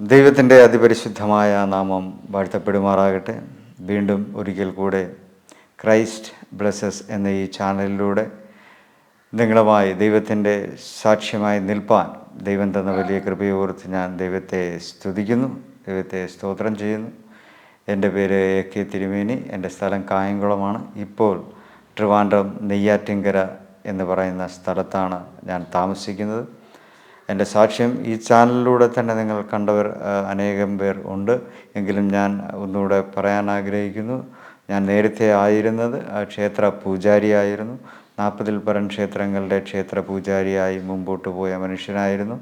ദൈവത്തിന്റെ അതിപരിശുദ്ധമായ നാമം വാഴ്ത്തപ്പെടുമാറാകട്ടെ. വീണ്ടും ഒരിക്കൽ കൂടെ ക്രൈസ്റ്റ് ബ്ലസ്സസ് എന്ന ഈ ചാനലിലൂടെ നിങ്ങളുമായി ദൈവത്തിന്റെ സാക്ഷ്യമായി നിൽപ്പാൻ ദൈവം തന്ന വലിയ കൃപയോർത്ത് ഞാൻ ദൈവത്തെ സ്തുതിക്കുന്നു ദൈവത്തെ സ്തോത്രം ചെയ്യുന്നു. എന്റെ പേര് എ കെ തിരുമേനി എന്റെ സ്ഥലം കായംകുളമാണ്. ഇപ്പോൾ ട്രിവാൻഡ്രം നെയ്യാറ്റിങ്കര എന്ന് പറയുന്ന സ്ഥലത്താണ് ഞാൻ താമസിക്കുന്നത്. എന്റെ സാക്ഷ്യം ഈ ചാനലിലൂടെ തന്നെ നിങ്ങൾ കണ്ടവർ അനേകം പേർ ഉണ്ട്. എങ്കിലും ഞാൻ ഒന്നുകൂടെ പറയാൻ ആഗ്രഹിക്കുന്നു. ഞാൻ നേരത്തെ ആയിരുന്നത് ക്ഷേത്ര പൂജാരിയായിരുന്നു. നാൽപ്പതിൽ പരം ക്ഷേത്രങ്ങളുടെ ക്ഷേത്ര പൂജാരിയായി മുമ്പോട്ട് പോയ മനുഷ്യനായിരുന്നു.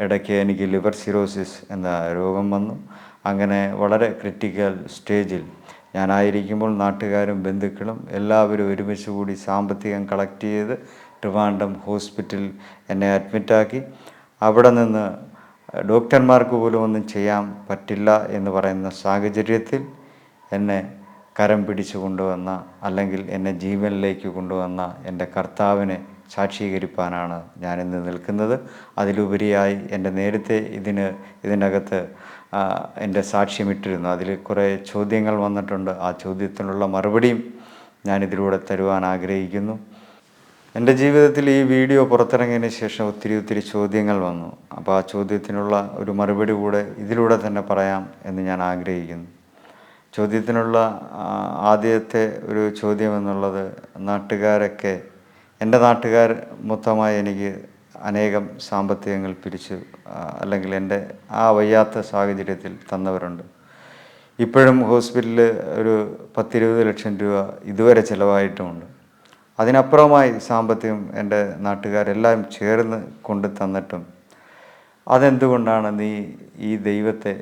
ഇടയ്ക്ക് എനിക്ക് ലിവർ സിറോസിസ് എന്ന രോഗം വന്നു. അങ്ങനെ വളരെ ക്രിട്ടിക്കൽ സ്റ്റേജിൽ ഞാനായിരിക്കുമ്പോൾ നാട്ടുകാരും ബന്ധുക്കളും എല്ലാവരും ഒരുമിച്ച് കൂടി സാമ്പത്തികം കളക്ട് ചെയ്ത് ട്രിവാൻഡം ഹോസ്പിറ്റലിൽ എന്നെ അഡ്മിറ്റാക്കി. അവിടെ നിന്ന് ഡോക്ടർമാർക്ക് പോലും ഒന്നും ചെയ്യാൻ പറ്റില്ല എന്ന് പറയുന്ന സാഹചര്യത്തിൽ എന്നെ കരം പിടിച്ചു കൊണ്ടുവന്ന അല്ലെങ്കിൽ എന്നെ ജീവനിലേക്ക് കൊണ്ടുവന്ന എന്റെ കർത്താവിനെ സാക്ഷീകരിപ്പാനാണ് ഞാനിന്ന് നിൽക്കുന്നത്. അതിലുപരിയായി എന്റെ നേരത്തെ ഇതിന് ഇതിനകത്ത് എന്റെ സാക്ഷ്യമിട്ടിരുന്നു. അതിൽ കുറേ ചോദ്യങ്ങൾ വന്നിട്ടുണ്ട്. ആ ചോദ്യത്തിനുള്ള മറുപടിയും ഞാനിതിലൂടെ തരുവാൻ ആഗ്രഹിക്കുന്നു. എന്റെ ജീവിതത്തിൽ ഈ വീഡിയോ പുറത്തിറങ്ങിയതിന് ശേഷം ഒത്തിരി ഒത്തിരി ചോദ്യങ്ങൾ വന്നു. അപ്പോൾ ആ ചോദ്യത്തിനുള്ള ഒരു മറുപടി കൂടെ ഇതിലൂടെ തന്നെ പറയാം എന്ന് ഞാൻ ആഗ്രഹിക്കുന്നു. ചോദ്യത്തിനുള്ള ആദ്യത്തെ ഒരു ചോദ്യം എന്നുള്ളത് നാട്ടുകാരൊക്കെ എന്റെ നാട്ടുകാർ മൊത്തമായി എനിക്ക് അനേകം സാമ്പത്തികങ്ങൾ പിരിച്ചു അല്ലെങ്കിൽ എന്റെ ആ വയ്യാത്ത സാഹചര്യത്തിൽ തന്നവരുണ്ട്. ഇപ്പോഴും ഹോസ്പിറ്റലിൽ ഒരു പത്തിരുപത് ലക്ഷം രൂപ ഇതുവരെ ചിലവായിട്ടുമുണ്ട്. അതിനപ്പുറമായി സാമ്പത്തികം എന്റെ നാട്ടുകാരെല്ലാം ചേർന്ന് കൊണ്ടു തന്നിട്ടും അതെന്തുകൊണ്ടാണ് നീ ഈ ദൈവത്തെ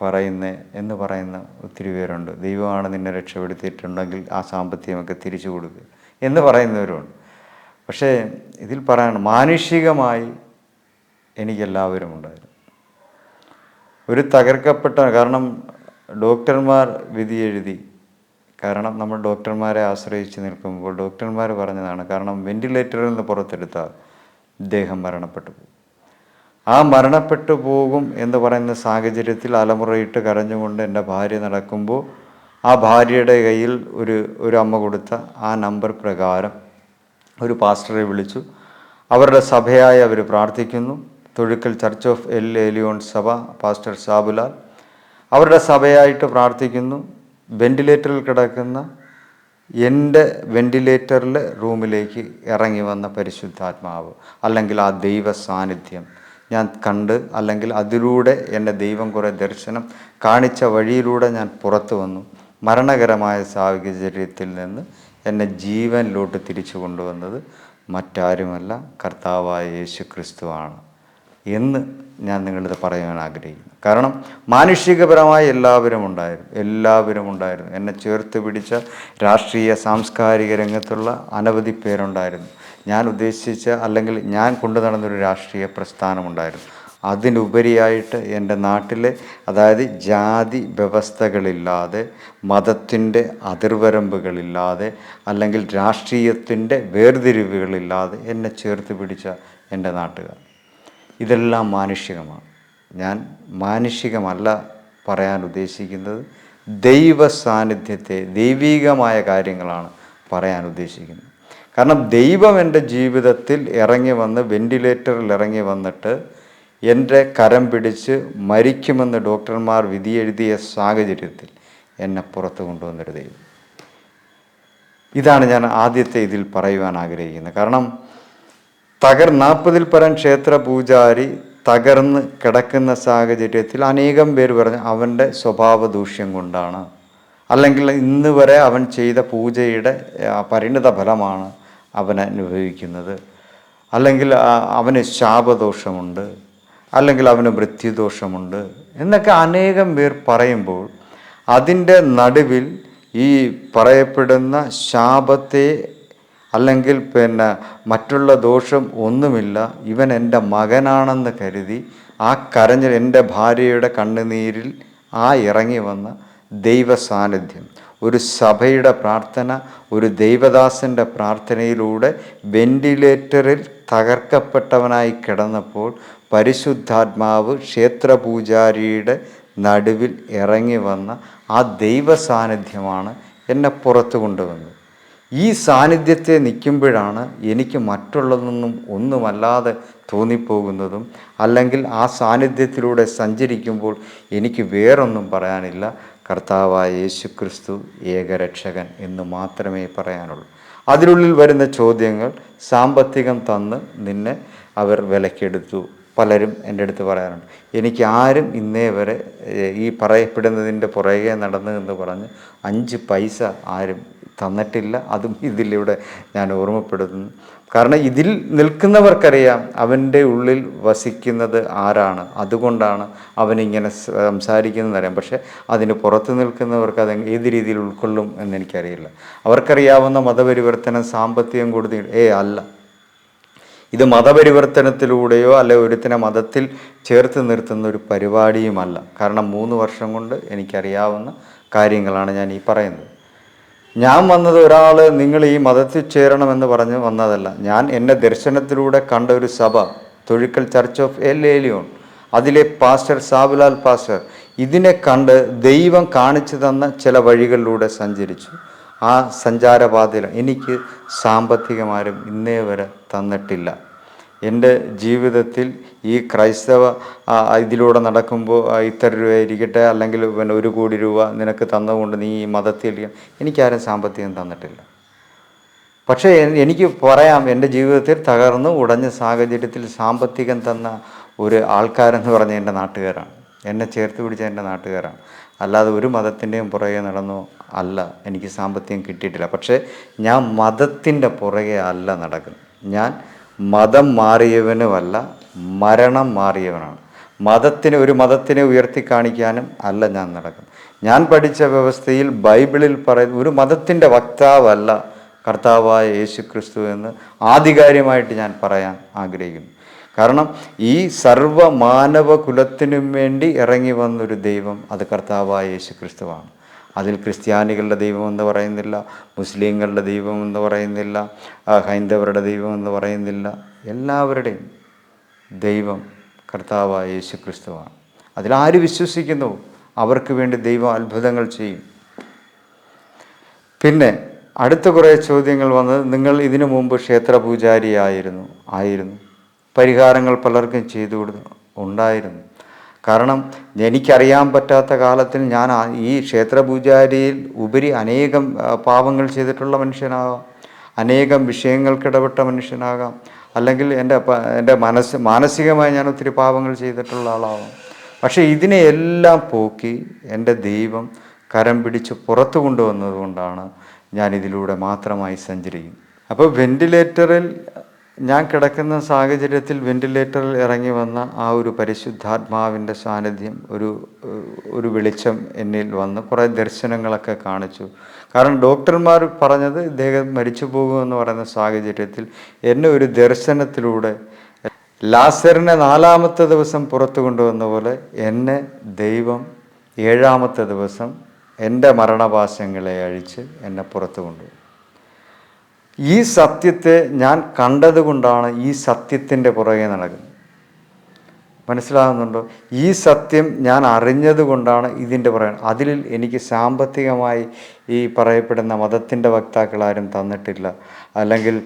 പറയുന്നത് എന്ന് പറയുന്ന ഒത്തിരി പേരുണ്ട്. ദൈവമാണ് നിന്നെ രക്ഷപ്പെടുത്തിയിട്ടുണ്ടെങ്കിൽ ആ സാമ്പത്തികമൊക്കെ തിരിച്ചു കൊടുക്കുക എന്ന് പറയുന്നവരുണ്ട്. പക്ഷേ ഇതിൽ പറയാണ് മാനുഷികമായി എനിക്കെല്ലാവരും ഉണ്ടായിരുന്നു. ഒരു തകർക്കപ്പെട്ട കാരണം ഡോക്ടർമാർ വിധി എഴുതി കാരണം നമ്മൾ ഡോക്ടർമാരെ ആശ്രയിച്ച് നിൽക്കുമ്പോൾ ഡോക്ടർമാർ പറഞ്ഞതാണ് കാരണം വെന്റിലേറ്ററിൽ നിന്ന് പുറത്തെടുത്താൽ ഇദ്ദേഹം മരണപ്പെട്ടു പോകും. ആ മരണപ്പെട്ടു പോകും എന്ന് പറയുന്ന സാഹചര്യത്തിൽ അലമുറയിട്ട് കരഞ്ഞുകൊണ്ട് എന്റെ ഭാര്യ നടക്കുമ്പോൾ ആ ഭാര്യയുടെ കയ്യിൽ ഒരു ഒരു അമ്മ കൊടുത്ത ആ നമ്പർ പ്രകാരം ഒരു പാസ്റ്ററെ വിളിച്ചു. അവരുടെ സഭയായി അവർ പ്രാർത്ഥിക്കുന്നു. Thozhukkal church of El Elyon സഭ പാസ്റ്റർ സാബുലാൽ. അവരുടെ സഭയായിട്ട് പ്രാർത്ഥിക്കുന്നു. വെന്റിലേറ്ററിൽ കിടക്കുന്ന എന്റെ വെന്റിലേറ്ററിലെ റൂമിലേക്ക് ഇറങ്ങി വന്ന പരിശുദ്ധാത്മാവ് അല്ലെങ്കിൽ ആ ദൈവ സാന്നിധ്യം ഞാൻ കണ്ട് അല്ലെങ്കിൽ അതിലൂടെ എന്റെ ദൈവം കുറേ ദർശനം കാണിച്ച വഴിയിലൂടെ ഞാൻ പുറത്തു വന്നു. മരണകരമായ സാഹചര്യത്തിൽ നിന്ന് എന്നെ ജീവനിലോട്ട് തിരിച്ചു കൊണ്ടുവന്നത് മറ്റാരുമല്ല കർത്താവായ യേശു ക്രിസ്തുവാണ് എന്ന് ഞാൻ നിങ്ങളിത് പറയാൻ ആഗ്രഹിക്കുന്നു. കാരണം മാനുഷികപരമായി എല്ലാവരും ഉണ്ടായിരുന്നു എല്ലാവരും ഉണ്ടായിരുന്നു. എന്നെ ചേർത്ത് പിടിച്ച രാഷ്ട്രീയ സാംസ്കാരിക രംഗത്തുള്ള അനവധി പേരുണ്ടായിരുന്നു. ഞാൻ ഉദ്ദേശിച്ച അല്ലെങ്കിൽ ഞാൻ കൊണ്ടു നടന്നൊരു രാഷ്ട്രീയ പ്രസ്ഥാനമുണ്ടായിരുന്നു അതിനുപരിയായിട്ട് എന്റെ നാട്ടിലെ അതായത് ജാതി വ്യവസ്ഥകളില്ലാതെ മതത്തിന്റെ അതിർവരമ്പുകളില്ലാതെ അല്ലെങ്കിൽ രാഷ്ട്രീയത്തിന്റെ വേർതിരിവുകളില്ലാതെ എന്നെ ചേർത്ത് പിടിച്ച എന്റെ നാട്ടുകാർ. ഇതെല്ലാം മാനുഷികമാണ്. ഞാൻ മാനുഷികമല്ല പറയാൻ ഉദ്ദേശിക്കുന്നത്. ദൈവ സാന്നിധ്യത്തെ ദൈവീകമായ കാര്യങ്ങളാണ് പറയാൻ ഉദ്ദേശിക്കുന്നത്. കാരണം ദൈവം എന്റെ ജീവിതത്തിൽ ഇറങ്ങി വന്ന് വെന്റിലേറ്ററിൽ ഇറങ്ങി വന്നിട്ട് എന്റെ കരം പിടിച്ച് മരിക്കുമെന്ന് ഡോക്ടർമാർ വിധിയെഴുതിയ സാഹചര്യത്തിൽ എന്നെ പുറത്ത് കൊണ്ടുവന്നൊരു ദൈവം. ഇതാണ് ഞാൻ ആദ്യത്തെ ഇതിൽ പറയുവാൻ ആഗ്രഹിക്കുന്നത്. കാരണം തകർ നാൽപ്പതിൽ പരം ക്ഷേത്ര പൂജാരി തകർന്ന് കിടക്കുന്ന സാഹചര്യത്തിൽ അനേകം പേര് പറഞ്ഞു അവന്റെ സ്വഭാവ ദൂഷ്യം കൊണ്ടാണ്. അല്ലെങ്കിൽ ഇന്ന് വരെ അവൻ ചെയ്ത പൂജയുടെ പരിണിത ഫലമാണ് അവൻ അനുഭവിക്കുന്നത്. അല്ലെങ്കിൽ അവന് ശാപദോഷമുണ്ട്. അല്ലെങ്കിൽ അവന് വൃത്തിദോഷമുണ്ട് എന്നൊക്കെ അനേകം പേർ പറയുമ്പോൾ അതിന്റെ നടുവിൽ ഈ പറയപ്പെടുന്ന ശാപത്തെ അല്ലെങ്കിൽ പിന്നെ മറ്റുള്ള ദോഷം ഒന്നുമില്ല. ഇവൻ എന്റെ മകനാണെന്ന് കരുതി ആ കരഞ്ഞ എന്റെ ഭാര്യയുടെ കണ്ണുനീരിൽ ആ ഇറങ്ങി വന്ന ദൈവ സാന്നിധ്യം ഒരു സഭയുടെ പ്രാർത്ഥന ഒരു ദൈവദാസന്റെ പ്രാർത്ഥനയിലൂടെ വെന്റിലേറ്ററിൽ തകർക്കപ്പെട്ടവനായി കിടന്നപ്പോൾ പരിശുദ്ധാത്മാവ് ക്ഷേത്രപൂജാരിയുടെ നടുവിൽ ഇറങ്ങി വന്ന ആ ദൈവ സാന്നിധ്യമാണ് എന്നെ പുറത്തു കൊണ്ടുവന്നത്. ഈ സാന്നിധ്യത്തെ നിൽക്കുമ്പോഴാണ് എനിക്ക് മറ്റുള്ളതൊന്നും ഒന്നുമല്ലാതെ തോന്നിപ്പോകുന്നതും അല്ലെങ്കിൽ ആ സാന്നിധ്യത്തിലൂടെ സഞ്ചരിക്കുമ്പോൾ എനിക്ക് വേറൊന്നും പറയാനില്ല. കർത്താവായ യേശു ക്രിസ്തു ഏകരക്ഷകൻ എന്ന് മാത്രമേ പറയാനുള്ളൂ. അതിനുള്ളിൽ വരുന്ന ചോദ്യങ്ങൾ സാമ്പത്തികം തന്ന് നിന്നെ അവർ വിലക്കെടുത്തു. പലരും എന്റെ അടുത്ത് പറയാറുണ്ട് എനിക്ക് ആരും ഇന്നേ വരെ ഈ പറയപ്പെടുന്നതിന്റെ പുറകെ നടന്നു എന്ന് പറഞ്ഞ് അഞ്ച് പൈസ ആരും തന്നിട്ടില്ല. അതും ഇതിലൂടെ ഞാൻ ഓർമ്മപ്പെടുത്തുന്നു. കാരണം ഇതിൽ നിൽക്കുന്നവർക്കറിയാം അവന്റെ ഉള്ളിൽ വസിക്കുന്നത് ആരാണ്. അതുകൊണ്ടാണ് അവനിങ്ങനെ സംസാരിക്കുന്നതറിയാം പക്ഷേ അതിന് പുറത്ത് നിൽക്കുന്നവർക്ക് അത് ഏത് രീതിയിൽ ഉൾക്കൊള്ളും എന്നെനിക്കറിയില്ല അവർക്കറിയാവുന്ന മതപരിവർത്തനം സാമ്പത്തികം കൊടുത്തി ഏ അല്ല. ഇത് മതപരിവർത്തനത്തിലൂടെയോ അല്ലെ ഒരുത്തിനെ മതത്തിൽ ചേർത്ത് നിർത്തുന്ന ഒരു പരിപാടിയുമല്ല. കാരണം മൂന്ന് വർഷം കൊണ്ട് എനിക്കറിയാവുന്ന കാര്യങ്ങളാണ് ഞാൻ ഈ പറയുന്നത്. ഞാൻ വന്നത് ഒരാൾ നിങ്ങൾ ഈ മതത്തിൽ ചേരണമെന്ന് പറഞ്ഞ് വന്നതല്ല. ഞാൻ എന്റെ ദർശനത്തിലൂടെ കണ്ട ഒരു സഭ Thozhukkal church of El Elyon. അതിലെ പാസ്റ്റർ സാബുലാൽ പാസ്റ്റർ ഇതിനെ കണ്ട് ദൈവം കാണിച്ചു തന്ന ചില വഴികളിലൂടെ സഞ്ചരിച്ചു. ആ സഞ്ചാരപാതയിൽ എനിക്ക് സാമ്പത്തികമാരും ഇന്നേ വരെ തന്നിട്ടില്ല. എന്റെ ജീവിതത്തിൽ ഈ ക്രൈസ്തവ ഇതിലൂടെ നടക്കുമ്പോൾ ഇത്ര രൂപ ഇരിക്കട്ടെ അല്ലെങ്കിൽ പിന്നെ ഒരു കോടി രൂപ നിനക്ക് തന്നുകൊണ്ട് നീ ഈ മതത്തിൽ. എനിക്കാരും സാമ്പത്തികം തന്നിട്ടില്ല. പക്ഷേ എനിക്ക് പറയാം എന്റെ ജീവിതത്തിൽ തകർന്ന് ഉടഞ്ഞ സാഹചര്യത്തിൽ സാമ്പത്തികം തന്ന ഒരു ആൾക്കാരെന്ന് പറഞ്ഞ എന്റെ നാട്ടുകാരാണ്. എന്നെ ചേർത്ത് പിടിച്ച എന്റെ നാട്ടുകാരാണ്. അല്ലാതെ ഒരു മതത്തിന്റെയും പുറകെ നടന്നു അല്ല എനിക്ക് സാമ്പത്തികം കിട്ടിയിട്ടില്ല. പക്ഷേ ഞാൻ മതത്തിന്റെ പുറകെ അല്ല നടക്കുന്നത്. ഞാൻ മതം മാറിയവനുമല്ല മരണം മാറിയവനാണ്. മതത്തിന് ഒരു മതത്തിനെ ഉയർത്തി കാണിക്കാനും അല്ല ഞാൻ നടക്കുന്നത്. ഞാൻ പഠിച്ച വ്യവസ്ഥയിൽ ബൈബിളിൽ പറയുന്ന ഒരു മതത്തിന്റെ വക്താവല്ല കർത്താവായ യേശു ക്രിസ്തു എന്ന് ആധികാരികമായിട്ട് ഞാൻ പറയാൻ ആഗ്രഹിക്കുന്നു. കാരണം ഈ സർവ മാനവ കുലത്തിനും വേണ്ടി ഇറങ്ങി വന്നൊരു ദൈവം അത് കർത്താവായ യേശു ക്രിസ്തുവാണ് അതിൽ ക്രിസ്ത്യാനികളുടെ ദൈവമെന്ന് പറയുന്നില്ല മുസ്ലിങ്ങളുടെ ദൈവമെന്ന് പറയുന്നില്ല ഹൈന്ദവരുടെ ദൈവമെന്ന് പറയുന്നില്ല. എല്ലാവരുടെയും ദൈവം കർത്താവായ യേശു ക്രിസ്തുവാണ് അതിലാര് വിശ്വസിക്കുന്നു? അവർക്ക് വേണ്ടി ദൈവം അത്ഭുതങ്ങൾ ചെയ്യും. പിന്നെ അടുത്ത കുറേ ചോദ്യങ്ങൾ വന്നത് നിങ്ങൾ ഇതിനു മുമ്പ് ക്ഷേത്ര പൂജാരിയായിരുന്നു ആയിരുന്നു. പരിഹാരങ്ങൾ പലർക്കും ചെയ്തു കൊടുത്തു ഉണ്ടായിരുന്നു. കാരണം എനിക്കറിയാൻ പറ്റാത്ത കാലത്തിൽ ഞാൻ ഈ ക്ഷേത്ര പൂജാരിയിൽ ഉപരി അനേകം പാപങ്ങൾ ചെയ്തിട്ടുള്ള മനുഷ്യനാകാം. അനേകം വിഷയങ്ങൾക്ക് ഇടപെട്ട മനുഷ്യനാകാം. അല്ലെങ്കിൽ എന്റെ എന്റെ മനസ്സ് മാനസികമായി ഞാൻ ഒത്തിരി പാപങ്ങൾ ചെയ്തിട്ടുള്ള ആളാവാം. പക്ഷേ ഇതിനെയെല്ലാം പോക്കി എന്റെ ദൈവം കരം പിടിച്ച് പുറത്തു കൊണ്ടുവന്നതുകൊണ്ടാണ് ഞാൻ ഇതിലൂടെ മാത്രമായി സഞ്ചരിക്കുന്നത് അപ്പോൾ വെന്റിലേറ്ററിൽ ഞാൻ കിടക്കുന്ന സാഹചര്യത്തിൽ വെന്റിലേറ്ററിൽ ഇറങ്ങി വന്ന ആ ഒരു പരിശുദ്ധാത്മാവിന്റെ സാന്നിധ്യം ഒരു ഒരു വെളിച്ചം എന്നിൽ വന്ന് കുറേ ദർശനങ്ങളൊക്കെ കാണിച്ചു. കാരണം ഡോക്ടർമാർ പറഞ്ഞത് ഇദ്ദേഹം മരിച്ചു പോകുമെന്ന് പറയുന്ന സാഹചര്യത്തിൽ എന്നെ ഒരു ദർശനത്തിലൂടെ ലാസറിനെ നാലാമത്തെ ദിവസം പുറത്തു കൊണ്ടുവന്ന പോലെ എന്നെ ദൈവം ഏഴാമത്തെ ദിവസം എന്റെ മരണപാശങ്ങളെ അഴിച്ച് എന്നെ പുറത്തു കൊണ്ടുപോയി. ഈ സത്യത്തെ ഞാൻ കണ്ടതുകൊണ്ടാണ് ഈ സത്യത്തിന്റെ പുറകെ നടക്കുന്നത്. മനസ്സിലാകുന്നുണ്ടോ? ഈ സത്യം ഞാൻ അറിഞ്ഞതുകൊണ്ടാണ് ഇതിന്റെ പുറകെ അതിൽ എനിക്ക് സാമ്പത്തികമായി ഈ പറയപ്പെടുന്ന മതത്തിന്റെ വക്താക്കളാരും തന്നിട്ടില്ല. അല്ലെങ്കിൽ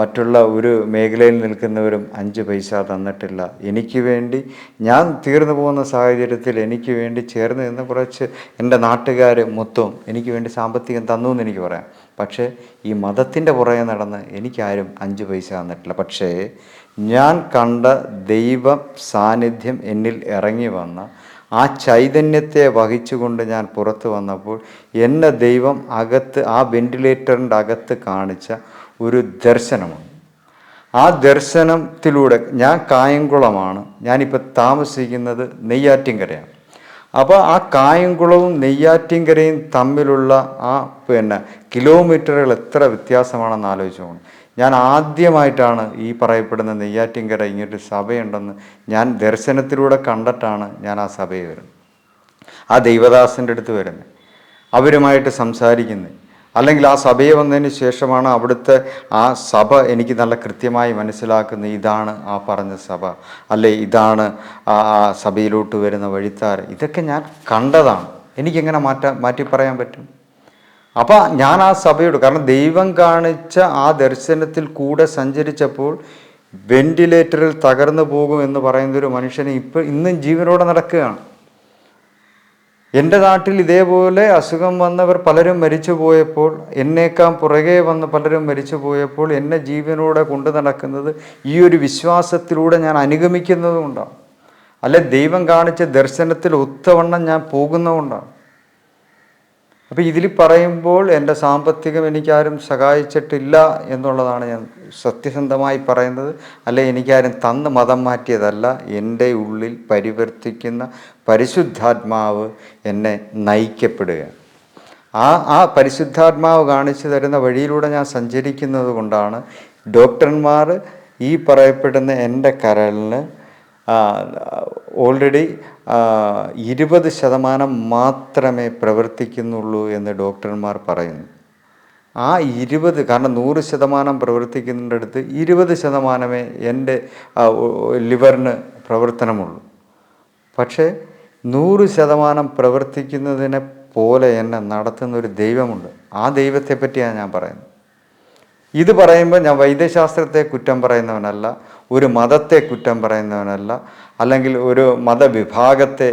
മറ്റുള്ള ഒരു മേഖലയിൽ നിൽക്കുന്നവരും അഞ്ച് പൈസ തന്നിട്ടില്ല. എനിക്ക് വേണ്ടി ഞാൻ തീർന്നു പോകുന്ന സാഹചര്യത്തിൽ എനിക്ക് വേണ്ടി ചേർന്ന് നിന്ന് കുറച്ച് എന്റെ നാട്ടുകാർ മൊത്തം എനിക്ക് വേണ്ടി സാമ്പത്തികം തന്നു എന്ന് എനിക്ക് പറയാം. പക്ഷേ ഈ മതത്തിന്റെ പുറകെ നടന്ന് എനിക്കാരും അഞ്ച് പൈസ തന്നിട്ടില്ല. പക്ഷേ ഞാൻ കണ്ട ദൈവ സാന്നിധ്യം എന്നിൽ ഇറങ്ങി വന്ന ആ ചൈതന്യത്തെ വഹിച്ചുകൊണ്ട് ഞാൻ പുറത്ത് വന്നപ്പോൾ എന്നെ ദൈവം അകത്ത് ആ വെന്റിലേറ്ററിന്റെ അകത്ത് കാണിച്ച ഒരു ദർശനമാണ് ആ ദർശനത്തിലൂടെ ഞാൻ കായംകുളമാണ്. ഞാനിപ്പോൾ താമസിക്കുന്നത് നെയ്യാറ്റിൻകരയാണ്. അപ്പോൾ ആ കായംകുളവും നെയ്യാറ്റിൻകരയും തമ്മിലുള്ള ആ പിന്നെ കിലോമീറ്ററുകൾ എത്ര വ്യത്യാസമാണെന്ന് ആലോചിച്ച് പോകണം ഞാൻ ആദ്യമായിട്ടാണ് ഈ പറയപ്പെടുന്ന നെയ്യാറ്റിൻകര ഇങ്ങനൊരു സഭയുണ്ടെന്ന് ഞാൻ ദർശനത്തിലൂടെ കണ്ടിട്ടാണ് ഞാൻ ആ സഭയിൽ വരുന്നത്. ആ ദൈവദാസന്റെ അടുത്ത് വരുന്നത്. അവരുമായിട്ട് സംസാരിക്കുന്നത്. അല്ലെങ്കിൽ ആ സഭയെ വന്നതിന് ശേഷമാണ് അവിടുത്തെ ആ സഭ എനിക്ക് നല്ല കൃത്യമായി മനസ്സിലാക്കുന്നത് ഇതാണ് ആ പറഞ്ഞ സഭ. അല്ലെ ഇതാണ് ആ സഭയിലോട്ട് വരുന്ന വഴിത്താർ ഇതൊക്കെ ഞാൻ കണ്ടതാണ്. എനിക്കെങ്ങനെ മാറ്റാൻ മാറ്റി പറയാൻ പറ്റും? അപ്പം ഞാൻ ആ സഭയോട് കാരണം ദൈവം കാണിച്ച ആ ദർശനത്തിൽ കൂടെ സഞ്ചരിച്ചപ്പോൾ വെന്റിലേറ്ററിൽ തകർന്നു പോകും എന്ന് പറയുന്ന ഒരു മനുഷ്യനെ ഇപ്പോൾ ഇന്നും ജീവനോടെ നടക്കുകയാണ്. എന്റെ നാട്ടിൽ ഇതേപോലെ അസുഖം വന്നവർ പലരും മരിച്ചു പോയപ്പോൾ എന്നേക്കാൾ പുറകെ വന്ന് പലരും മരിച്ചു പോയപ്പോൾ എന്നെ ജീവനോടെ കൊണ്ടു നടക്കുന്നത് ഈ ഒരു വിശ്വാസത്തിലൂടെ ഞാൻ അനുഗമിക്കുന്നതുകൊണ്ടാണ് അല്ലെ ദൈവം കാണിച്ച ദർശനത്തിൽ ഒത്തവണ്ണം ഞാൻ പോകുന്നതുകൊണ്ടാണ് അപ്പം ഇതിൽ പറയുമ്പോൾ എന്റെ സാമ്പത്തികം എനിക്കാരും സഹായിച്ചിട്ടില്ല എന്നുള്ളതാണ് ഞാൻ സത്യസന്ധമായി പറയുന്നത്. അല്ലെ എനിക്കാരും തന്ന് മതം മാറ്റിയതല്ല. എന്റെ ഉള്ളിൽ പരിവർത്തിക്കുന്ന പരിശുദ്ധാത്മാവ് എന്നെ നയിക്കപ്പെടുക. ആ ആ പരിശുദ്ധാത്മാവ് കാണിച്ചു തരുന്ന വഴിയിലൂടെ ഞാൻ സഞ്ചരിക്കുന്നത് കൊണ്ടാണ് ഡോക്ടർമാർ ഈ പറയപ്പെടുന്ന എന്റെ കരളിന് ഓൾറെഡി ഇരുപത് ശതമാനം മാത്രമേ പ്രവർത്തിക്കുന്നുള്ളൂ എന്ന് ഡോക്ടർമാർ പറയുന്നു. ആ ഇരുപത് കാരണം നൂറ് ശതമാനം പ്രവർത്തിക്കുന്നിടത്ത് ഇരുപത് ശതമാനമേ എന്റെ ലിവറിന് പ്രവർത്തനമുള്ളൂ. പക്ഷേ നൂറ് ശതമാനം പ്രവർത്തിക്കുന്നതിനെ പോലെ എന്നെ നടത്തുന്ന ഒരു ദൈവമുണ്ട്. ആ ദൈവത്തെ പറ്റിയാണ് ഞാൻ പറയുന്നത്. ഇത് പറയുമ്പോൾ ഞാൻ വൈദ്യശാസ്ത്രത്തെ കുറ്റം പറയുന്നവനല്ല ഒരു മതത്തെ കുറ്റം പറയുന്നവനല്ല അല്ലെങ്കിൽ ഒരു മതവിഭാഗത്തെ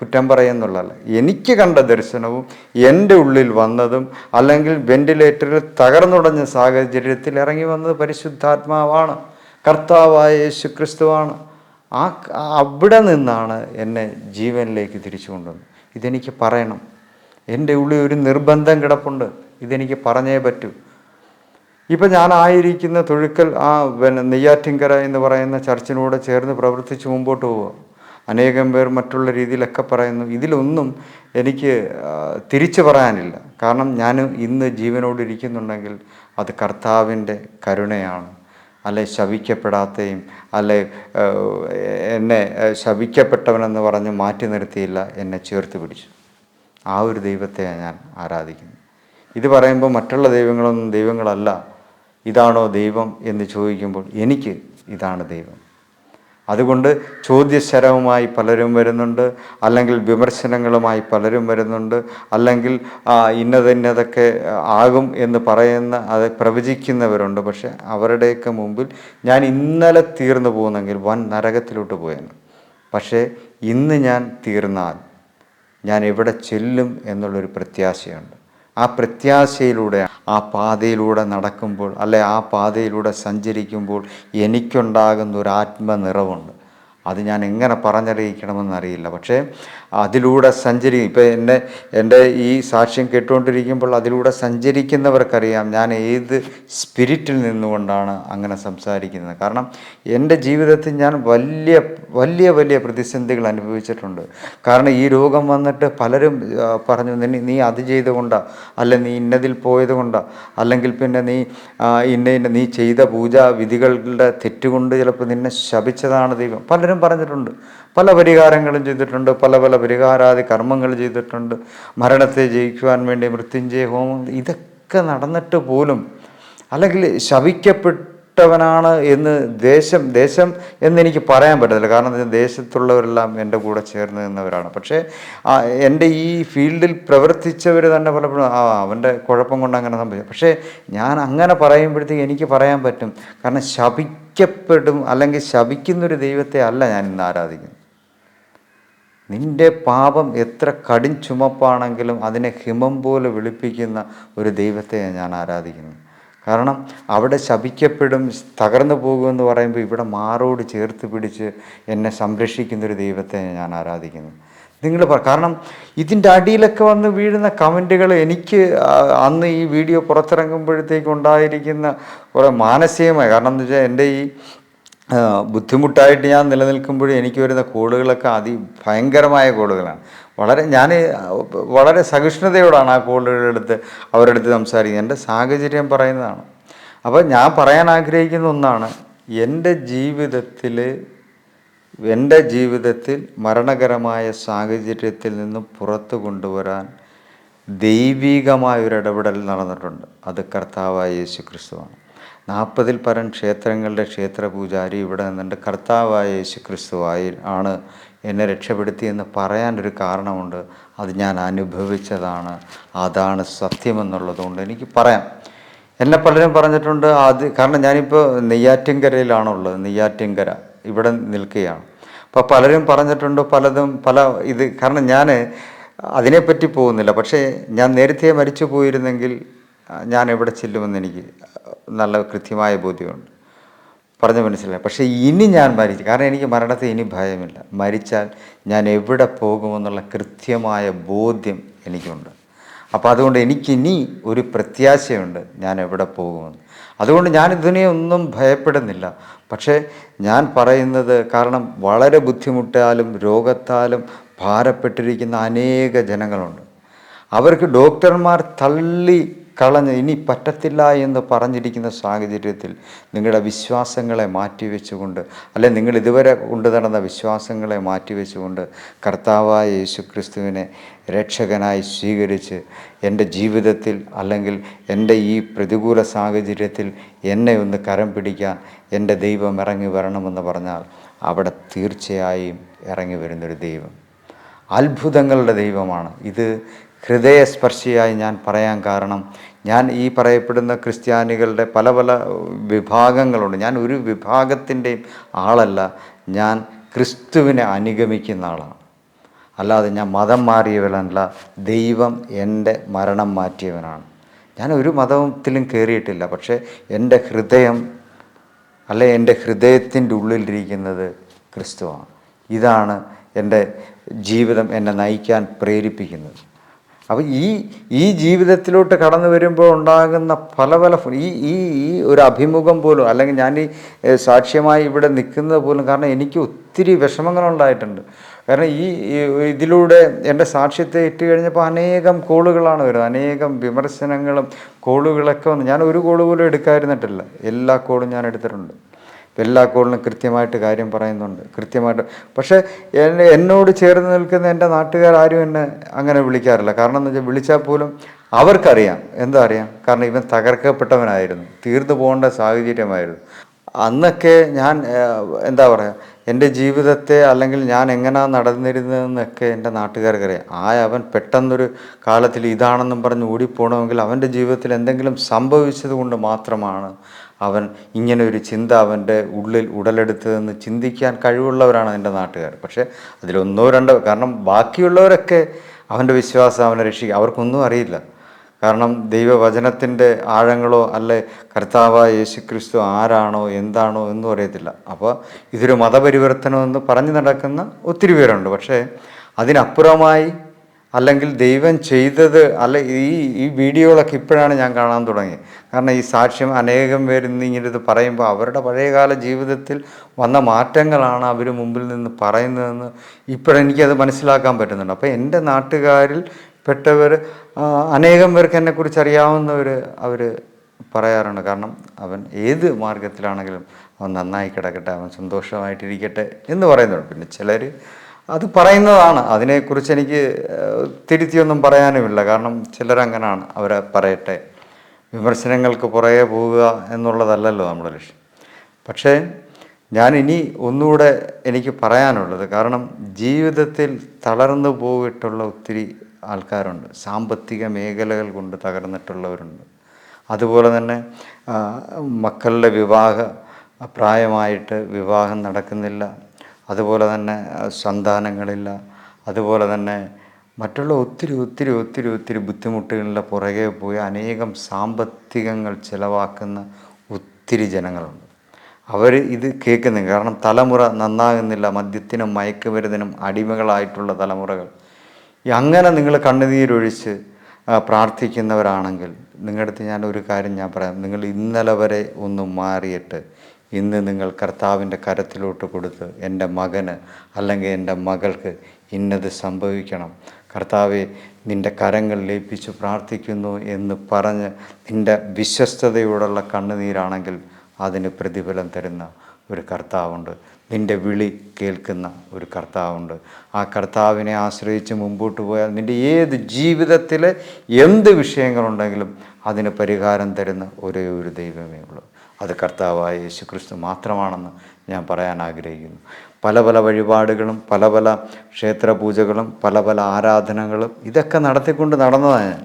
കുറ്റം പറയുന്നുള്ളതല്ല. എനിക്ക് കണ്ട ദർശനവും എന്റെ ഉള്ളിൽ വന്നതും അല്ലെങ്കിൽ വെന്റിലേറ്ററിൽ തകർന്നുടഞ്ഞ സാഹചര്യത്തിൽ ഇറങ്ങി വന്നത് പരിശുദ്ധാത്മാവാണ്. കർത്താവായ യേശു ക്രിസ്തുവാണ് ആ അവിടെ നിന്നാണ് എന്നെ ജീവനിലേക്ക് തിരിച്ചു കൊണ്ടുവന്നത്. ഇതെനിക്ക് പറയണം. എന്റെ ഉള്ളിൽ ഒരു നിർബന്ധം കിടപ്പുണ്ട്. ഇതെനിക്ക് പറഞ്ഞേ പറ്റൂ. ഇപ്പം ഞാനായിരിക്കുന്ന തൊഴുക്കൽ ആ പിന്നെ നെയ്യാറ്റിൻകര എന്ന് പറയുന്ന ചർച്ചിനോട് ചേർന്ന് പ്രവർത്തിച്ച് മുമ്പോട്ട് പോവുക. അനേകം പേർ മറ്റുള്ള രീതിയിലൊക്കെ പറയുന്നു. ഇതിലൊന്നും എനിക്ക് തിരിച്ചു പറയാനില്ല. കാരണം ഞാൻ ഇന്ന് ജീവനോട് ഇരിക്കുന്നുണ്ടെങ്കിൽ അത് കർത്താവിന്റെ കരുണയാണ്. അല്ലെ ശവിക്കപ്പെടാത്തയും അല്ലെ എന്നെ ശവിക്കപ്പെട്ടവനെന്ന് പറഞ്ഞ് മാറ്റി നിർത്തിയില്ല എന്നെ ചേർത്ത് പിടിച്ചു. ആ ഒരു ദൈവത്തെ ഞാൻ ആരാധിക്കുന്നു. ഇത് പറയുമ്പോൾ മറ്റുള്ള ദൈവങ്ങളൊന്നും ദൈവങ്ങളല്ല. ഇതാണോ ദൈവം എന്ന് ചോദിക്കുമ്പോൾ എനിക്ക് ഇതാണ് ദൈവം. അതുകൊണ്ട് ചോദ്യശരവുമായി പലരും വരുന്നുണ്ട് അല്ലെങ്കിൽ വിമർശനങ്ങളുമായി പലരും വരുന്നുണ്ട് അല്ലെങ്കിൽ ഇന്നതിന്നതൊക്കെ ആകും എന്ന് പറയുന്ന അത് പ്രവചിക്കുന്നവരുണ്ട്. പക്ഷെ അവരുടെയൊക്കെ മുമ്പിൽ ഞാൻ ഇന്നലെ തീർന്നു പോകുന്നെങ്കിൽ വൻ നരകത്തിലോട്ട് പോയെന്ന് പക്ഷേ ഇന്ന് ഞാൻ തീർന്നാൽ ഞാൻ എവിടെ ചെല്ലും എന്നുള്ളൊരു പ്രത്യാശയുണ്ട്. ആ പ്രത്യാശയിലൂടെ ആ പാതയിലൂടെ നടക്കുമ്പോൾ അല്ലെ ആ പാതയിലൂടെ സഞ്ചരിക്കുമ്പോൾ എനിക്കുണ്ടാകുന്ന ഒരു ആത്മനിറവുണ്ട്. അത് ഞാൻ എങ്ങനെ പറഞ്ഞറിയിക്കണമെന്നറിയില്ല. പക്ഷേ അതിലൂടെ സഞ്ചരി ഇപ്പം എന്നെ എന്റെ ഈ സാക്ഷ്യം കേട്ടുകൊണ്ടിരിക്കുമ്പോൾ അതിലൂടെ സഞ്ചരിക്കുന്നവർക്കറിയാം ഞാൻ ഏത് സ്പിരിറ്റിൽ നിന്നുകൊണ്ടാണ് അങ്ങനെ സംസാരിക്കുന്നത്. കാരണം എന്റെ ജീവിതത്തിൽ ഞാൻ വലിയ വലിയ വലിയ പ്രതിസന്ധികൾ അനുഭവിച്ചിട്ടുണ്ട്. കാരണം ഈ രോഗം വന്നിട്ട് പലരും പറഞ്ഞു നീ നീ അത് ചെയ്തുകൊണ്ടാ അല്ല നീ ഇന്നതിൽ പോയത് കൊണ്ടാ അല്ലെങ്കിൽ പിന്നെ നീ ഇന്ന ഇന്ന നീ ചെയ്ത പൂജാ വിധികളുടെ തെറ്റുകൊണ്ട് ചിലപ്പോൾ നിന്നെ ശപിച്ചതാണ് ദൈവം. പലരും പറഞ്ഞിട്ടുണ്ട്. പല പരിഹാരങ്ങളും ചെയ്തിട്ടുണ്ട്. പല പല പരിഹാരാദി കർമ്മങ്ങൾ ചെയ്തിട്ടുണ്ട്. മരണത്തെ ജയിക്കുവാൻ വേണ്ടി മൃത്യുഞ്ജയ ഹോമം ഇതൊക്കെ നടന്നിട്ട് പോലും അല്ലെങ്കിൽ ശവിക്കപ്പെട്ടവനാണ് എന്ന് ദേശം ദേശം എന്നെനിക്ക് പറയാൻ പറ്റത്തില്ല. കാരണം ദേശത്തുള്ളവരെല്ലാം എന്റെ കൂടെ ചേർന്ന് നിന്നവരാണ്. പക്ഷേ എന്റെ ഈ ഫീൽഡിൽ പ്രവർത്തിച്ചവർ തന്നെ പലപ്പോഴും ആ അവന്റെ കുഴപ്പം കൊണ്ട് അങ്ങനെ സംഭവിച്ചു പക്ഷേ ഞാൻ അങ്ങനെ പറയുമ്പോഴത്തേക്ക് എനിക്ക് പറയാൻ പറ്റും. കാരണം ശപിക്കപ്പെടും അല്ലെങ്കിൽ ശപിക്കുന്നൊരു ദൈവത്തെ അല്ല ഞാൻ ഇന്ന് ആരാധിക്കുന്നത്. നിന്റെ പാപം എത്ര കടും ചുമപ്പാണെങ്കിലും അതിനെ ഹിമം പോലെ വിളിപ്പിക്കുന്ന ഒരു ദൈവത്തെ ഞാൻ ആരാധിക്കുന്നത്. കാരണം അവിടെ ശപിക്കപ്പെടും തകർന്നു പോകുമെന്ന് പറയുമ്പോൾ ഇവിടെ മാറോട് ചേർത്ത് പിടിച്ച് എന്നെ സംരക്ഷിക്കുന്നൊരു ദൈവത്തെ ഞാൻ ആരാധിക്കുന്നു. നിങ്ങൾ പറ കാരണം ഇതിന്റെ അടിയിലൊക്കെ വന്ന് വീഴുന്ന കമന്റുകൾ എനിക്ക് അന്ന് ഈ വീഡിയോ പുറത്തിറങ്ങുമ്പോഴത്തേക്ക് ഉണ്ടായിരിക്കുന്ന കുറേ മാനസികമായി. കാരണം എന്ന് വെച്ചാൽ എന്റെ ഈ ബുദ്ധിമുട്ടായിട്ട് ഞാൻ നിലനിൽക്കുമ്പോഴും എനിക്ക് വരുന്ന കോളുകളൊക്കെ അതി ഭയങ്കരമായ കോളുകളാണ്. വളരെ ഞാൻ വളരെ സഹിഷ്ണുതയോടാണ് ആ കോളുകളെടുത്ത് അവരുടെ അടുത്ത് സംസാരിക്കുന്നത്. എന്റെ സാഹചര്യം പറയുന്നതാണ്. അപ്പോൾ ഞാൻ പറയാൻ ആഗ്രഹിക്കുന്ന ഒന്നാണ് എന്റെ ജീവിതത്തിൽ എന്റെ ജീവിതത്തിൽ മരണകരമായ സാഹചര്യത്തിൽ നിന്ന് പുറത്തു കൊണ്ടുവരാൻ ദൈവികമായ ഒരു ഇടപെടൽ നടന്നിട്ടുണ്ട്. അത് കർത്താവായ യേശു ക്രിസ്തുവാണ് നാൽപ്പതിൽ പരം ക്ഷേത്രങ്ങളുടെ ക്ഷേത്ര പൂജാരി ഇവിടെ നിന്നുണ്ട്. കർത്താവായ യേശു ക്രിസ്തുവായി ആണ് എന്നെ രക്ഷപ്പെടുത്തി എന്ന് പറയാനൊരു കാരണമുണ്ട്. അത് ഞാൻ അനുഭവിച്ചതാണ്. അതാണ് സത്യമെന്നുള്ളതുകൊണ്ട് എനിക്ക് പറയാം. എന്നെ പലരും പറഞ്ഞിട്ടുണ്ട് അത് കാരണം ഞാനിപ്പോൾ നെയ്യാറ്റിൻകരയിലാണുള്ളത്. നെയ്യാറ്റിൻകര ഇവിടെ നിൽക്കുകയാണ്. അപ്പോൾ പലരും പറഞ്ഞിട്ടുണ്ട് പലതും പല ഇത് കാരണം ഞാൻ അതിനെപ്പറ്റി പോകുന്നില്ല. പക്ഷേ ഞാൻ നേരത്തെ മരിച്ചു പോയിരുന്നെങ്കിൽ ഞാൻ എവിടെ ചെല്ലുമെന്ന് എനിക്ക് നല്ല കൃത്യമായ ബോധ്യമുണ്ട്. പറഞ്ഞു മനസ്സിലായി. പക്ഷേ ഇനി ഞാൻ മരിച്ചു കാരണം എനിക്ക് മരണത്തെ ഇനി ഭയമില്ല. മരിച്ചാൽ ഞാൻ എവിടെ പോകുമെന്നുള്ള കൃത്യമായ ബോധ്യം എനിക്കുണ്ട്. അപ്പോൾ അതുകൊണ്ട് എനിക്കിനി ഒരു പ്രത്യാശയുണ്ട് ഞാൻ എവിടെ പോകുമെന്ന്. അതുകൊണ്ട് ഞാൻ ഇതിനെ ഒന്നും ഭയപ്പെടുന്നില്ല. പക്ഷേ ഞാൻ പറയുന്നത് കാരണം വളരെ ബുദ്ധിമുട്ടാലും രോഗത്താലും ഭാരപ്പെട്ടിരിക്കുന്ന അനേക ജനങ്ങളുണ്ട്. അവർക്ക് ഡോക്ടർമാർ തള്ളി കളഞ്ഞ് ഇനി പറ്റത്തില്ല എന്ന് പറഞ്ഞിരിക്കുന്ന സാഹചര്യത്തിൽ നിങ്ങളുടെ വിശ്വാസങ്ങളെ മാറ്റിവെച്ചുകൊണ്ട് അല്ലെ നിങ്ങൾ ഇതുവരെ കൊണ്ടു നടന്ന വിശ്വാസങ്ങളെ മാറ്റിവെച്ചുകൊണ്ട് കർത്താവായ യേശു ക്രിസ്തുവിനെ രക്ഷകനായി സ്വീകരിച്ച് എന്റെ ജീവിതത്തിൽ അല്ലെങ്കിൽ എന്റെ ഈ പ്രതികൂല സാഹചര്യത്തിൽ എന്നെ ഒന്ന് കരം പിടിക്കാൻ എന്റെ ദൈവം ഇറങ്ങി വരണമെന്ന് പറഞ്ഞാൽ അവിടെ തീർച്ചയായും ഇറങ്ങി വരുന്നൊരു ദൈവം. അത്ഭുതങ്ങളുടെ ദൈവമാണ്. ഇത് ഹൃദയസ്പർശിയായി ഞാൻ പറയാൻ കാരണം ഞാൻ ഈ പറയപ്പെടുന്ന ക്രിസ്ത്യാനികളുടെ പല പല വിഭാഗങ്ങളുണ്ട്. ഞാൻ ഒരു വിഭാഗത്തിന്റെയും ആളല്ല. ഞാൻ ക്രിസ്തുവിനെ അനുഗമിക്കുന്ന ആളാണ്. അല്ലാതെ ഞാൻ മതം മാറിയവനല്ല. ദൈവം എന്റെ മരണം മാറ്റിയവനാണ്. ഞാൻ ഒരു മതത്തിലും കയറിയിട്ടില്ല. പക്ഷേ എന്റെ ഹൃദയം അല്ലെ എന്റെ ഹൃദയത്തിന്റെ ഉള്ളിലിരിക്കുന്നത് ക്രിസ്തുവാണ്. ഇതാണ് എന്റെ ജീവിതം എന്നെ നയിക്കാൻ പ്രേരിപ്പിക്കുന്നത്. അപ്പോൾ ഈ ഈ ജീവിതത്തിലോട്ട് കടന്നു വരുമ്പോൾ ഉണ്ടാകുന്ന പല പല ഈ ഈ ഈ ഒരു അഭിമുഖം പോലും അല്ലെങ്കിൽ ഞാൻ ഈ സാക്ഷ്യമായി ഇവിടെ നിൽക്കുന്നത് പോലും കാരണം എനിക്ക് ഒത്തിരി വിഷമങ്ങളുണ്ടായിട്ടുണ്ട് കാരണം ഈ ഇതിലൂടെ എന്റെ സാക്ഷ്യത്തെ ഇട്ട് കഴിഞ്ഞപ്പോൾ അനേകം കോളുകളാണ് വരുന്നത്. അനേകം വിമർശനങ്ങളും കോളുകളൊക്കെ വന്ന് ഞാൻ ഒരു കോൾ പോലും എടുക്കാതിരുന്നിട്ടില്ല. എല്ലാ കോളും ഞാൻ എടുത്തിട്ടുണ്ട്. എല്ലാ കോളിനും കൃത്യമായിട്ട് കാര്യം പറയുന്നുണ്ട്. കൃത്യമായിട്ട്. പക്ഷേ എന്നെ എന്നോട് ചേർന്ന് നിൽക്കുന്ന എന്റെ നാട്ടുകാരും എന്നെ അങ്ങനെ വിളിക്കാറില്ല. കാരണം എന്ന് വെച്ചാൽ വിളിച്ചാൽ പോലും അവർക്കറിയാം. എന്താ അറിയാം? കാരണം ഇവൻ തകർക്കപ്പെട്ടവനായിരുന്നു. തീർന്നു പോകേണ്ട സാഹചര്യമായിരുന്നു. അന്നൊക്കെ ഞാൻ എന്താ പറയുക എന്റെ ജീവിതത്തെ അല്ലെങ്കിൽ ഞാൻ എങ്ങനെയാണ് നടന്നിരുന്നതെന്നൊക്കെ എന്റെ നാട്ടുകാർക്കറിയാം. ആ അവൻ പെട്ടെന്നൊരു കാലത്തിൽ ഇതാണെന്നും പറഞ്ഞ് ഓടിപ്പോണമെങ്കിൽ അവന്റെ ജീവിതത്തിൽ എന്തെങ്കിലും സംഭവിച്ചത് കൊണ്ട് മാത്രമാണ് അവൻ ഇങ്ങനെ ഒരു ചിന്ത അവന്റെ ഉള്ളിൽ ഉടലെടുത്തതെന്ന് ചിന്തിക്കാൻ കഴിവുള്ളവരാണ് എന്റെ നാട്ടുകാർ. പക്ഷേ അതിലൊന്നോ രണ്ടോ കാരണം ബാക്കിയുള്ളവരൊക്കെ അവന്റെ വിശ്വാസം അവനെ രക്ഷിക്കുക അവർക്കൊന്നും അറിയില്ല. കാരണം ദൈവവചനത്തിന്റെ ആഴങ്ങളോ അല്ലെ കർത്താവായ യേശു ക്രിസ്തു ആരാണോ എന്താണോ എന്നും അറിയത്തില്ല. അപ്പോൾ ഇതൊരു മതപരിവർത്തനം എന്ന് പറഞ്ഞു നടക്കുന്ന ഒത്തിരി പേരുണ്ട്. പക്ഷേ അതിനപ്പുറമായി അല്ലെങ്കിൽ ദൈവം ചെയ്തത് അല്ല ഈ ഈ വീഡിയോകളൊക്കെ ഇപ്പോഴാണ് ഞാൻ കാണാൻ തുടങ്ങിയത്. കാരണം ഈ സാക്ഷ്യം അനേകം പേര് ഇന്ന് ഇത് പറയുമ്പോൾ അവരുടെ പഴയകാല ജീവിതത്തിൽ വന്ന മാറ്റങ്ങളാണ് അവർ മുമ്പിൽ നിന്ന് പറയുന്നതെന്ന് ഇപ്പോഴെനിക്കത് മനസ്സിലാക്കാൻ പറ്റുന്നുണ്ട്. അപ്പോൾ എന്റെ നാട്ടുകാരിൽ പെട്ടവർ അനേകം പേർക്ക് എന്നെക്കുറിച്ച് അറിയാവുന്നവർ അവർ പറയാറുണ്ട്. കാരണം അവൻ ഏത് മാർഗത്തിലാണെങ്കിലും അവൻ നന്നായി കിടക്കട്ടെ അവൻ സന്തോഷമായിട്ടിരിക്കട്ടെ എന്ന് പറയുന്നുണ്ട്. പിന്നെ ചിലർ അത് പറയുന്നതാണ്. അതിനെക്കുറിച്ച് എനിക്ക് തിരുത്തിയൊന്നും പറയാനുമില്ല. കാരണം ചിലരങ്ങനാണ് അവരെ പറയട്ടെ. വിമർശനങ്ങൾക്ക് പുറകെ പോവുക എന്നുള്ളതല്ലല്ലോ നമ്മുടെ ലക്ഷ്യം. പക്ഷേ ഞാൻ ഇനി ഒന്നുകൂടെ എനിക്ക് പറയാനുള്ളത്. കാരണം ജീവിതത്തിൽ തളർന്നു പോയിട്ടുള്ള ഒത്തിരി ആൾക്കാരുണ്ട്. സാമ്പത്തിക മേഖലകൾ കൊണ്ട് തകർന്നിട്ടുള്ളവരുണ്ട്. അതുപോലെ തന്നെ മക്കളുടെ വിവാഹ പ്രായമായിട്ട് വിവാഹം നടക്കുന്നില്ല. അതുപോലെ തന്നെ സന്താനങ്ങളില്ല. അതുപോലെ തന്നെ മറ്റുള്ള ഒത്തിരി ഒത്തിരി ഒത്തിരി ഒത്തിരി ബുദ്ധിമുട്ടുകളുടെ പുറകെ പോയി അനേകം സാമ്പത്തികങ്ങൾ ചിലവാക്കുന്ന ഒത്തിരി ജനങ്ങളുണ്ട്. അവർ ഇത് കേൾക്കുന്നില്ല. കാരണം തലമുറ നന്നാകുന്നില്ല. മദ്യത്തിനും മയക്കുമരുന്നിനും അടിമകളായിട്ടുള്ള തലമുറകൾ. അങ്ങനെ നിങ്ങൾ കണ്ണുനീരൊഴിച്ച് പ്രാർത്ഥിക്കുന്നവരാണെങ്കിൽ നിങ്ങളുടെ അടുത്ത് ഞാൻ ഒരു കാര്യം ഞാൻ പറയാം. നിങ്ങൾ ഇന്നലെ വരെ ഒന്ന് മാറിയിട്ട് ഇന്ന് നിങ്ങൾ കർത്താവിന്റെ കരത്തിലോട്ട് കൊടുത്ത് എന്റെ മകന് അല്ലെങ്കിൽ എന്റെ മകൾക്ക് ഇന്നത് സംഭവിക്കണം. കർത്താവെ നിന്റെ കരങ്ങൾ ലയിപ്പിച്ച് പ്രാർത്ഥിക്കുന്നു എന്ന് പറഞ്ഞ് നിന്റെ വിശ്വസ്തതയോടുള്ള കണ്ണുനീരാണെങ്കിൽ അതിന് പ്രതിഫലം തരുന്ന ഒരു കർത്താവുണ്ട്. നിന്റെ വിളി കേൾക്കുന്ന ഒരു കർത്താവുണ്ട്. ആ കർത്താവിനെ ആശ്രയിച്ച് മുമ്പോട്ട് പോയാൽ നിന്റെ ഏത് ജീവിതത്തിലെ എന്ത് വിഷയങ്ങളുണ്ടെങ്കിലും അതിന് പരിഹാരം തരുന്ന ഒരേ ഒരു ദൈവമേ ഉള്ളൂ. അത് കർത്താവായ യേശു ക്രിസ്തു മാത്രമാണെന്ന് ഞാൻ പറയാൻ ആഗ്രഹിക്കുന്നു. പല പല വഴിപാടുകളും പല പല ക്ഷേത്ര പൂജകളും പല പല ആരാധനകളും ഇതൊക്കെ നടത്തിക്കൊണ്ട് നടന്നതാണ് ഞാൻ.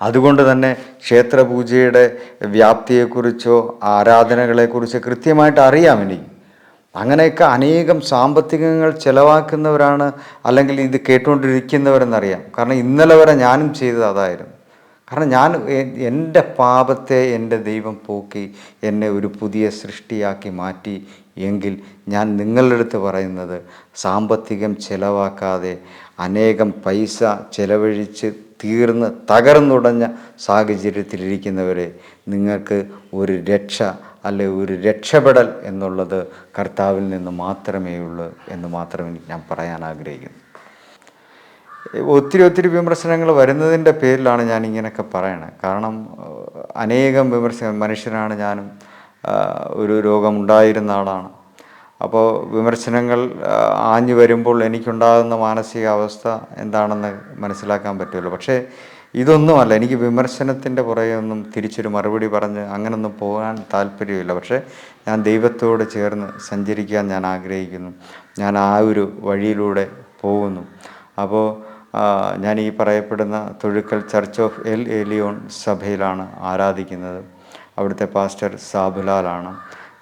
അതുകൊണ്ട് തന്നെ ക്ഷേത്രപൂജയുടെ വ്യാപ്തിയെക്കുറിച്ചോ ആരാധനകളെക്കുറിച്ചോ കൃത്യമായിട്ട് അറിയാം എനിക്ക് അങ്ങനെയൊക്കെ അനേകം സാമ്പത്തികങ്ങൾ ചിലവാക്കുന്നവരാണ് അല്ലെങ്കിൽ ഇത് കേട്ടുകൊണ്ടിരിക്കുന്നവരെന്നറിയാം. കാരണം ഇന്നലെ വരെ ഞാനും ചെയ്തത് അതായിരുന്നു. കാരണം ഞാൻ എന്റെ പാപത്തെ എന്റെ ദൈവം പോക്കി എന്നെ ഒരു പുതിയ സൃഷ്ടിയാക്കി മാറ്റി എങ്കിൽ ഞാൻ നിങ്ങളുടെ അടുത്ത് പറയുന്നത് സാമ്പത്തികം ചിലവാക്കാതെ അനേകം പൈസ ചിലവഴിച്ച് തീർന്ന് തകർന്നുടഞ്ഞ സാഹചര്യത്തിലിരിക്കുന്നവരെ നിങ്ങൾക്ക് ഒരു രക്ഷ അല്ലെ ഒരു രക്ഷപ്പെടൽ എന്നുള്ളത് കർത്താവിൽ നിന്ന് മാത്രമേ ഉള്ളൂ എന്ന് മാത്രമേ ഞാൻ പറയാൻ ആഗ്രഹിക്കുന്നു. ഒത്തിരി ഒത്തിരി വിമർശനങ്ങൾ വരുന്നതിന്റെ പേരിലാണ് ഞാൻ ഇങ്ങനെയൊക്കെ പറയണത്. കാരണം അനേകം വിമർശനം മനുഷ്യനാണ് ഞാനും ഒരു രോഗമുണ്ടായിരുന്ന ആളാണ്. അപ്പോൾ വിമർശനങ്ങൾ ആഞ്ഞു വരുമ്പോൾ എനിക്കുണ്ടാകുന്ന മാനസികാവസ്ഥ എന്താണെന്ന് മനസ്സിലാക്കാൻ പറ്റുമല്ലോ. പക്ഷേ ഇതൊന്നുമല്ല. എനിക്ക് വിമർശനത്തിന്റെ പുറകെ ഒന്നും തിരിച്ചൊരു മറുപടി പറഞ്ഞ് അങ്ങനൊന്നും പോകാൻ താല്പര്യമില്ല. പക്ഷേ ഞാൻ ദൈവത്തോട് ചേർന്ന് സഞ്ചരിക്കാൻ ഞാൻ ആഗ്രഹിക്കുന്നു. ഞാൻ ആ ഒരു വഴിയിലൂടെ പോകുന്നു. അപ്പോൾ ഞാൻ ഈ പറയപ്പെടുന്ന Thozhukkal church of El Elyon സഭയിലാണ് ആരാധിക്കുന്നത്. അവിടുത്തെ പാസ്റ്റർ സാബുലാലാണ്.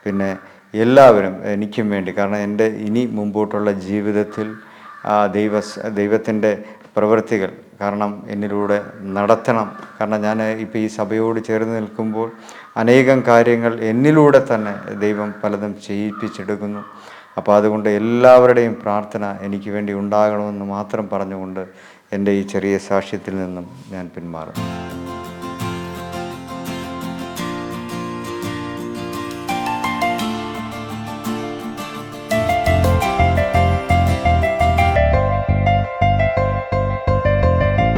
പിന്നെ എല്ലാവരും എനിക്കും വേണ്ടി കാരണം എന്റെ ഇനി മുമ്പോട്ടുള്ള ജീവിതത്തിൽ ദൈവ ദൈവത്തിന്റെ പ്രവൃത്തികൾ കാരണം എന്നിലൂടെ നടത്തണം. കാരണം ഞാൻ ഇപ്പോൾ ഈ സഭയോട് ചേർന്ന് നിൽക്കുമ്പോൾ അനേകം കാര്യങ്ങൾ എന്നിലൂടെ തന്നെ ദൈവം പലതും ചെയ്യിപ്പിച്ചെടുക്കുന്നു. അപ്പോൾ അതുകൊണ്ട് എല്ലാവരുടെയും പ്രാർത്ഥന എനിക്ക് വേണ്ടി ഉണ്ടാകണമെന്ന് മാത്രം പറഞ്ഞുകൊണ്ട് എന്റെ ഈ ചെറിയ സാക്ഷ്യത്തിൽ നിന്നും ഞാൻ പിന്മാറും